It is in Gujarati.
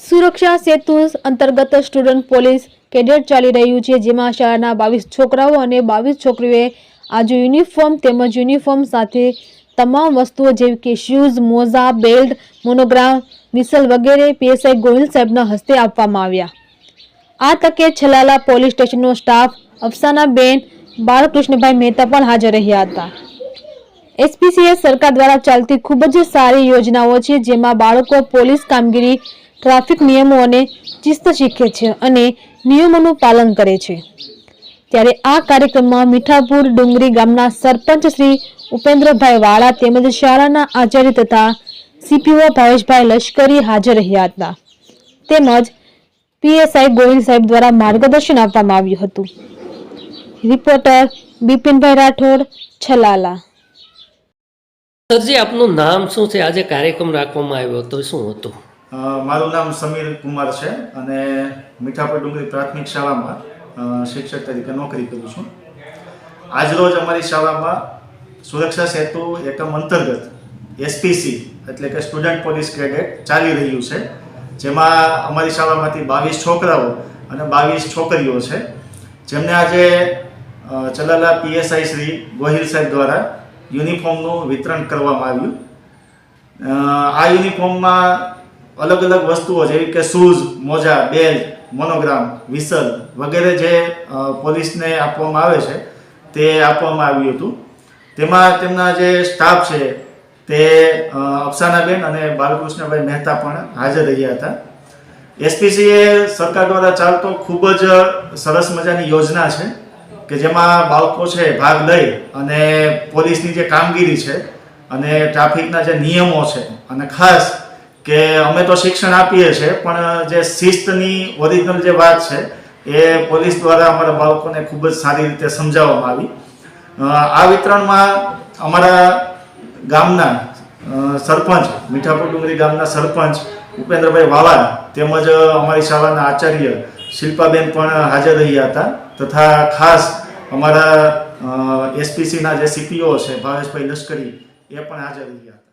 સુરક્ષા સેતુ અંતર્ગત સ્ટુડન્ટ પોલીસ કેડેટ ચાલી રહ્યું છે, જેમાં શાળાના બાવીસ છોકરાઓ અને બાવીસ છોકરીઓએ આજે યુનિફોર્મ તેમજ યુનિફોર્મ સાથે તમામ વસ્તુઓ જેવી કે શૂઝ મોજા બેલ્ટ મોનોગ્રામ મિસલ વગેરે પીએસઆઈ ગોહિલ સાહેબના હસ્તે આપવામાં આવ્યા. આ તકે છલાલા પોલીસ સ્ટેશનનો સ્ટાફ અફસાનાબેન બાળકૃષ્ણભાઈ મહેતા પણ હાજર રહ્યા હતા. એસપીસીએ સરકાર દ્વારા ચાલતી ખૂબ જ સારી યોજનાઓ છે, જેમાં બાળકો પોલીસ કામગીરી ટ્રાફિક નિયમો અને શીખે છે અને નિયમોનું પાલન કરે છે. ત્યારે આ કાર્યક્રમમાં મીઠાપુર ડુંગરી ગામના સરપંચ શ્રી ઉપેન્દ્રભાઈ વાળા તેમજ શાળાના આચાર્ય તથા સીપીઓ ભાવેશભાઈ લશ્કરી હાજર રહ્યા હતા. તેમજ પીએસઆઈ ગોવિંદ સાહેબ દ્વારા માર્ગદર્શન આપવામાં આવ્યું હતું. રિપોર્ટર બિપિનભાઈ રાઠોડ, છલાલા. સરજી, આપનું નામ શું છે? આજે કાર્યક્રમ રાખવામાં આવ્યો હતો. શું હતું? મારું નામ સમીર કુમાર છે અને મીઠાપુર ડુંગરી પ્રાથમિક શાળામાં શિક્ષક તરીકે નોકરી કરું છું. આજરોજ અમારી શાળામાં સુરક્ષા સેતુ એકમ અંતર્ગત એસપીસી એટલે કે સ્ટુડન્ટ પોલીસ ક્રેડિટ ચાલી રહ્યું છે. જેમાં અમારી શાળામાંથી બાવીસ છોકરાઓ અને બાવીસ છોકરીઓ છે. જેમને આજે ચલાલા પીએસઆઈ શ્રી ગોહિલ સાહેબ દ્વારા યુનિફોર્મનું વિતરણ કરવામાં આવ્યું. આ યુનિફોર્મમાં અલગ અલગ વસ્તુઓ, જેવી કે શૂઝ, મોજા, બેલ્ટ, મોનોગ્રામ, વિસલ વગેરે જે પોલીસને આપવામાં આવે છે, તે આપવામાં આવ્યું હતું. તેમાં તેમના જે સ્ટાફ છે, તે અફસાનાબેન અને બાલકૃષ્ણભાઈ મહેતા પણ હાજર રહ્યા હતા. એસપીસીએ સરકાર દ્વારા ચાલતો ખૂબ જ સરસ મજાની યોજના છે, કે જેમાં બાળકો છે, ભાગ લઈ અને પોલીસની જે કામગીરી છે અને ટ્રાફિકના જે નિયમો છે અને ખાસ કે અમે તો શિક્ષણ આપીએ છીએ, પણ જે શિસ્તની ઓરિજિનલ જે વાત છે, એ પોલીસ દ્વારા અમારા બાળકોને ખૂબ જ સારી રીતે સમજાવવામાં આવી. આ વિતરણમાં અમારા ગામના સરપંચ, મીઠાપુર ડુંગરી ગામના સરપંચ ઉપેન્દ્રભાઈ વાલા તેમજ અમારી શાળાના આચાર્ય શિલ્પાબેન પણ હાજર રહ્યા હતા તથા ખાસ અમારા એસપીસીના જે સીપીઓ છે, ભાવેશભાઈ લશ્કરી એ પણ હાજર રહ્યા હતા.